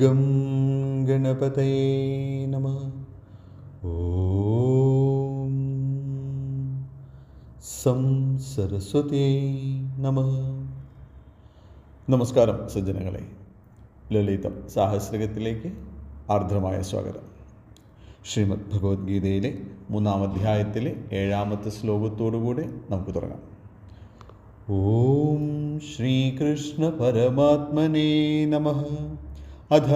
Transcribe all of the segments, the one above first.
Gum ഗണപതയേ നമ ഓം some സരസ്വതേ നമ നമസ്കാരം സജ്ജനങ്ങളെ ലളിതം സാഹസ്രികത്തിലേക്ക് ആർദ്രമായ സ്വാഗതം. ശ്രീമദ് ഭഗവത്ഗീതയിലെ മൂന്നാം അധ്യായത്തിലെ ഏഴാമത്തെ ശ്ലോകത്തോടുകൂടെ നമുക്ക് തുടങ്ങാം. ഓം ശ്രീകൃഷ്ണ പരമാത്മനേ നമ। അധ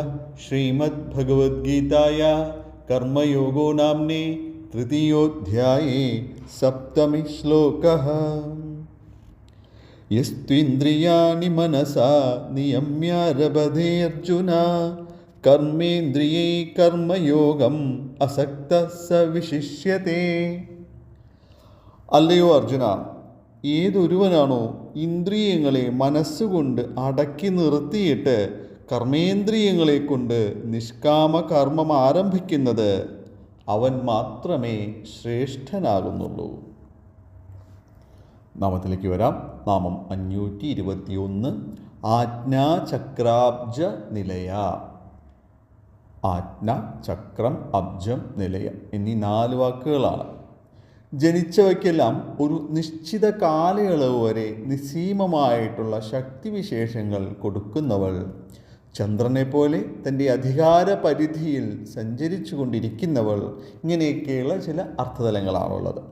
श्रीमद्भगवद्गीताया കർമ്മയോഗോ നാംനെ तृतीयोऽध्याये സപ്തമി ശ്ലോകः मनसा മനസാ നിയമ്യാരഭതേ അർജുന കർമ്മേന്ദ്രിയൈ കർമ്മയോഗം അസക്ത സ വിശിഷ്യത്തെ അല്ലയോ അർജുന ഏതൊരുവനാണോ ഇന്ദ്രിയങ്ങളെ മനസ്സുകൊണ്ട് അടക്കി നിർത്തിയിട്ട് കർമ്മേന്ദ്രിയങ്ങളെ കൊണ്ട് നിഷ്കാമ കർമ്മം ആരംഭിക്കുന്നത് അവൻ മാത്രമേ ശ്രേഷ്ഠനാകുന്നുള്ളൂ. നാമത്തിലേക്ക് വരാം. നാമം അഞ്ഞൂറ്റി ഇരുപത്തിയൊന്ന് ആജ്ഞാചക്രാബ്ജ നിലയ. ആജ്ഞ ചക്രം അബ്ജം നിലയ എന്നീ നാല് വാക്കുകളാണ്. ജനിച്ചവയ്ക്കെല്ലാം ഒരു നിശ്ചിത കാലയളവ് വരെ നിസ്സീമമായിട്ടുള്ള ശക്തിവിശേഷങ്ങൾ കൊടുക്കുന്നവൾ ചന്ദ്രനെ പോലെ തന്റെ അധികാര പരിധിയിൽ സഞ്ചരിച്ചു കൊണ്ടിരിക്കുന്നവൾ ഇങ്ങനെയൊക്കെയുള്ള ചില അർത്ഥതലങ്ങളാണുള്ളത്.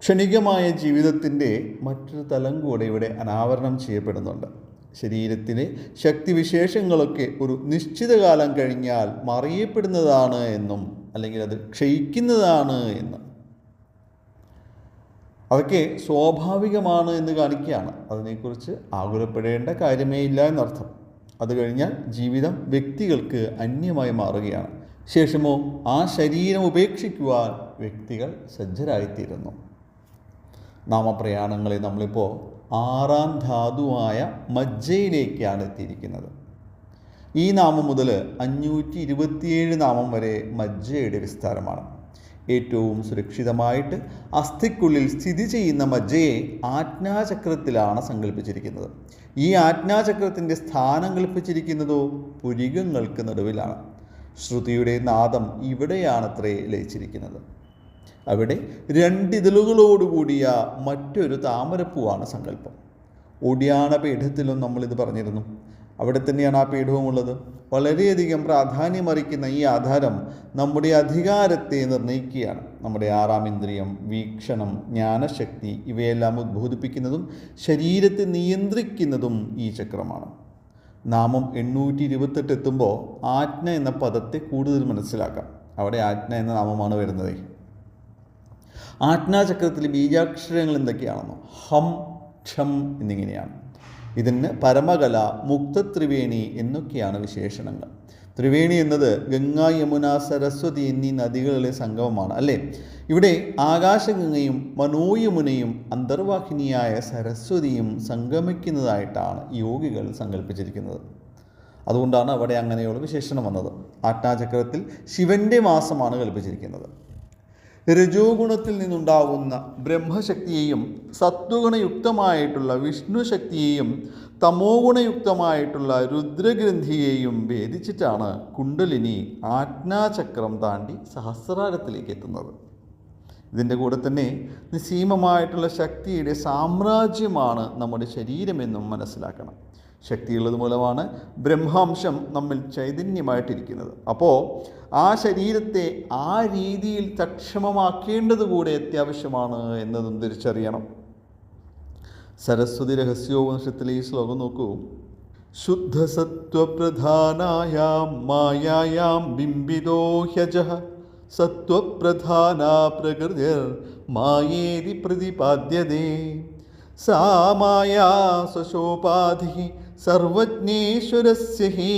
ക്ഷണികമായ ജീവിതത്തിന്റെ മറ്റൊരു തലം കൂടെ ഇവിടെ അനാവരണം ചെയ്യപ്പെടുന്നുണ്ട്. ശരീരത്തിലെ ശക്തിവിശേഷങ്ങളൊക്കെ ഒരു നിശ്ചിത കാലം കഴിഞ്ഞാൽ മറിയപ്പെടുന്നതാണ് എന്നും അല്ലെങ്കിൽ അത് ക്ഷയിക്കുന്നതാണ് എന്നും. അതൊക്കെ സ്വാഭാവികമാണ് എന്ന് കാണിക്കുകയാണ്. അതിനെക്കുറിച്ച് ആകുലപ്പെടേണ്ട കാര്യമേ ഇല്ല എന്നർത്ഥം. അത് കഴിഞ്ഞാൽ ജീവിതം വ്യക്തികൾക്ക് അന്യമായി മാറുകയാണ്. ശേഷമോ ആ ശരീരം ഉപേക്ഷിക്കുവാൻ വ്യക്തികൾ സജ്ജരായിത്തീരുന്നു. നാമപ്രയാണങ്ങളെ നമ്മളിപ്പോൾ ആറാം ധാതുവായ മജ്ജയിലേക്കാണ് എത്തിയിരിക്കുന്നത്. ഈ നാമം മുതൽ അഞ്ഞൂറ്റി ഇരുപത്തിയേഴ് നാമം വരെ മജ്ജയുടെ വിസ്താരമാണ്. ഏറ്റവും സുരക്ഷിതമായിട്ട് അസ്ഥിക്കുള്ളിൽ സ്ഥിതി ചെയ്യുന്ന മജ്ജയെ ആജ്ഞാചക്രത്തിലാണ് സങ്കല്പിച്ചിരിക്കുന്നത് ഈ ആജ്ഞാചക്രത്തിന്റെ സ്ഥാനം കൽപ്പിച്ചിരിക്കുന്നതോ പുരികങ്ങൾക്ക് നടുവിലാണ്. ശ്രുതിയുടെ നാദം ഇവിടെയാണത്രേ ലയിച്ചിരിക്കുന്നത്. അവിടെ രണ്ടിതളുകളോടുകൂടിയ മറ്റൊരു താമരപ്പൂവാണ് സങ്കല്പം. ഒടിയാണ പീഠത്തിലും നമ്മളിത് പറഞ്ഞിരുന്നു. അവിടെ തന്നെയാണ് ആ പീഠവും ഉള്ളത്. വളരെയധികം പ്രാധാന്യമറിക്കുന്ന ഈ ആധാരം നമ്മുടെ അധികാരത്തെ നിർണയിക്കുകയാണ് നമ്മുടെ ആറാം ഇന്ദ്രിയം വീക്ഷണം ജ്ഞാനശക്തി ഇവയെല്ലാം ഉദ്ബോധിപ്പിക്കുന്നതും ശരീരത്തെ നിയന്ത്രിക്കുന്നതും ഈ ചക്രമാണ്. നാമം എണ്ണൂറ്റി ഇരുപത്തെട്ട് എത്തുമ്പോൾ ആജ്ഞ എന്ന പദത്തെ കൂടുതൽ മനസ്സിലാക്കാം. അവിടെ ആജ്ഞ എന്ന നാമമാണ് വരുന്നത്. ആജ്ഞാചക്രത്തിൽ ബീജാക്ഷരങ്ങൾ എന്തൊക്കെയാണെന്നോ? ഹം ക്ഷം എന്നിങ്ങനെയാണ്. ഇതിന് പരമകല മുക്ത ത്രിവേണി എന്നൊക്കെയാണ് വിശേഷണങ്ങൾ. ത്രിവേണി എന്നത് ഗംഗ യമുന സരസ്വതി എന്നീ നദികളിലെ സംഗമമാണ് അല്ലേ? ഇവിടെ ആകാശഗംഗയും മനോയമുനയും അന്തർവാഹിനിയായ സരസ്വതിയും സംഗമിക്കുന്നതായിട്ടാണ് യോഗികൾ സങ്കല്പിച്ചിരിക്കുന്നത്. അതുകൊണ്ടാണ് അവിടെ അങ്ങനെയുള്ള വിശേഷണം വന്നത്. ആജ്ഞാചക്രത്തിൽ ശിവന്റെ മാസമാണ് കൽപ്പിച്ചിരിക്കുന്നത്. രജോ ഗുണത്തിൽ നിന്നുണ്ടാകുന്ന ബ്രഹ്മശക്തിയെയും സത്വഗുണയുക്തമായിട്ടുള്ള വിഷ്ണു ശക്തിയെയും തമോ ഗുണയുക്തമായിട്ടുള്ള രുദ്രഗ്രന്ഥിയെയും ഭേദിച്ചിട്ടാണ് കുണ്ടലിനി ആജ്ഞാചക്രം താണ്ടി സഹസ്രാരത്തിലേക്ക് എത്തുന്നത്. ഇതിന്റെ കൂടെ തന്നെ നിസീമമായിട്ടുള്ള ശക്തിയുടെ സാമ്രാജ്യമാണ് നമ്മുടെ ശരീരമെന്നും മനസ്സിലാക്കണം. ശക്തിയുള്ളത് മൂലമാണ് ബ്രഹ്മാംശം നമ്മിൽ ചൈതന്യമായിട്ടിരിക്കുന്നത്. അപ്പോൾ ആ ശരീരത്തെ ആ രീതിയിൽ തക്ഷമമാക്കേണ്ടത് കൂടെ അത്യാവശ്യമാണ് എന്നതും തിരിച്ചറിയണം. സരസ്വതി രഹസ്യോപനിഷത്തിലെ ഈ ശ്ലോകം നോക്കൂ. ശുദ്ധസത്വപ്രധാനായാം മായായാം ബിംബിതോ ഹ്യജ സത്വപ്രധാന പ്രകൃതിർ മായേതി പ്രതിപാദ്യതേ. സാ മായാ സ്വശോപാധി സർവജ്ഞേശ്വരസ്യ ഹി.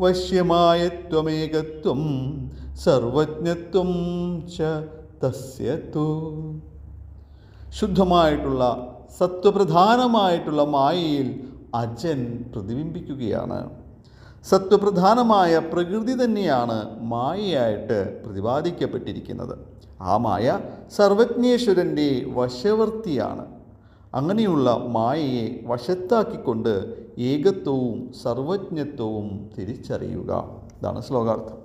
വശ്യമായ ത്വമേകത്വം സർവജ്ഞത്വം ച തസ്യ തു ശുദ്ധമായിട്ടുള്ള സത്വപ്രധാനമായിട്ടുള്ള മായയിൽ അജൻ പ്രതിബിംബിക്കുകയാണ്. സത്വപ്രധാനമായ പ്രകൃതി തന്നെയാണ് മായയായിട്ട് പ്രതിപാദിക്കപ്പെട്ടിരിക്കുന്നത്. ആ മായ സർവജ്ഞേശ്വരന്റെ വശവർത്തിയാണ്. അങ്ങനെയുള്ള മായയെ വശത്താക്കിക്കൊണ്ട് ഏകത്വവും സർവജ്ഞത്വവും തിരിച്ചറിയുക. ഇതാണ് ശ്ലോകാർത്ഥം.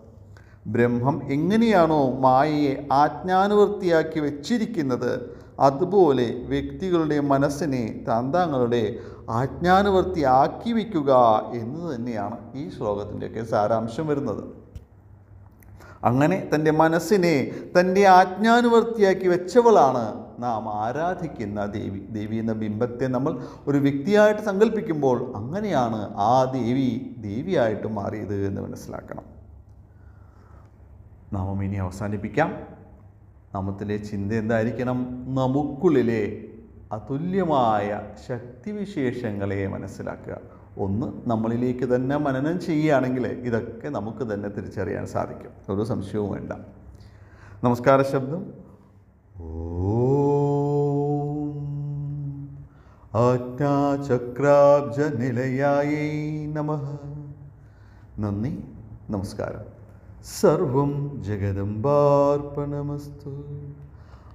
ബ്രഹ്മം എങ്ങനെയാണോ മായയെ ആജ്ഞാനുവർത്തിയാക്കി വച്ചിരിക്കുന്നത് അതുപോലെ വ്യക്തികളുടെ മനസ്സിനെ താന്താങ്ങളുടെ ആജ്ഞാനുവർത്തി ആക്കി വയ്ക്കുക എന്ന് തന്നെയാണ് ഈ ശ്ലോകത്തിന്റെയൊക്കെ സാരാംശം വരുന്നത്. അങ്ങനെ തന്റെ മനസ്സിനെ തന്റെ ആജ്ഞാനുവർത്തിയാക്കി വെച്ചവളാണ് നാം ആരാധിക്കുന്ന ദേവി. ദേവി എന്ന ബിംബത്തെ നമ്മൾ ഒരു വ്യക്തിയായിട്ട് സങ്കല്പിക്കുമ്പോൾ അങ്ങനെയാണ് ആ ദേവി ദേവിയായിട്ട് മാറിയത് എന്ന് മനസ്സിലാക്കണം. നാമം ഇനി അവസാനിപ്പിക്കാം. നാമത്തിലെ ചിന്ത എന്തായിരിക്കണം? നമുക്കുള്ളിലെ അതുല്യമായ ശക്തിവിശേഷങ്ങളെ മനസ്സിലാക്കുക. ഒന്ന് നമ്മളിലേക്ക് തന്നെ മനനം ചെയ്യുകയാണെങ്കിൽ ഇതൊക്കെ നമുക്ക് തന്നെ തിരിച്ചറിയാൻ സാധിക്കും. ഒരു സംശയവും വേണ്ട. നമസ്കാര ശബ്ദം. ആജ്ഞാചക്രാബ്ജ നിലയായേ നമ. നന്ദി. നമസ്കാരം. സർവം ജഗദംബാർപ്പണമസ്തു.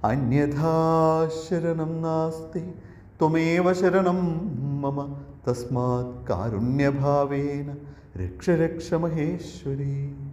അന്യഥാ ശരണം നാസ്തി. ത്വമേവ ശരണം मम तस्मात् कारुण्यभावेन रक्ष रक्ष महेश्वरी।